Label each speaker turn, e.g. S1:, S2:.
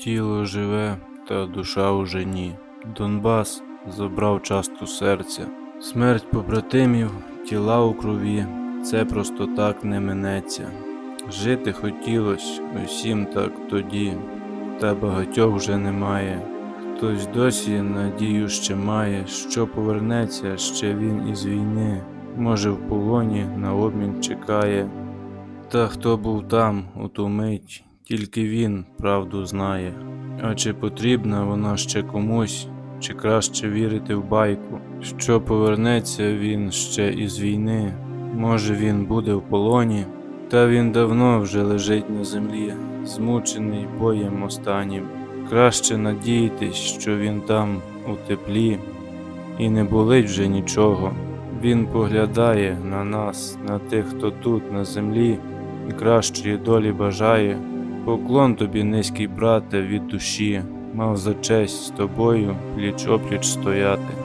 S1: Тіло живе, та душа уже ні. Донбас забрав частку серця. Смерть побратимів, тіла у крові, це просто так не минеться. Жити хотілось усім так тоді, та багатьох вже немає. Хтось досі надію ще має, що повернеться ще він із війни. Може, в полоні на обмін чекає. Та хто був там у ту мить, тільки він правду знає. А чи потрібна вона ще комусь, чи краще вірити в байку, що повернеться він ще із війни, може він буде в полоні, та він давно вже лежить на землі, змучений боєм останнім. Краще надіятись, що він там у теплі, і не болить вже нічого. Він поглядає на нас, на тих, хто тут на землі, і кращої долі бажає. Поклон тобі, низький брате, від душі, мав за честь з тобою пліч опліч стояти.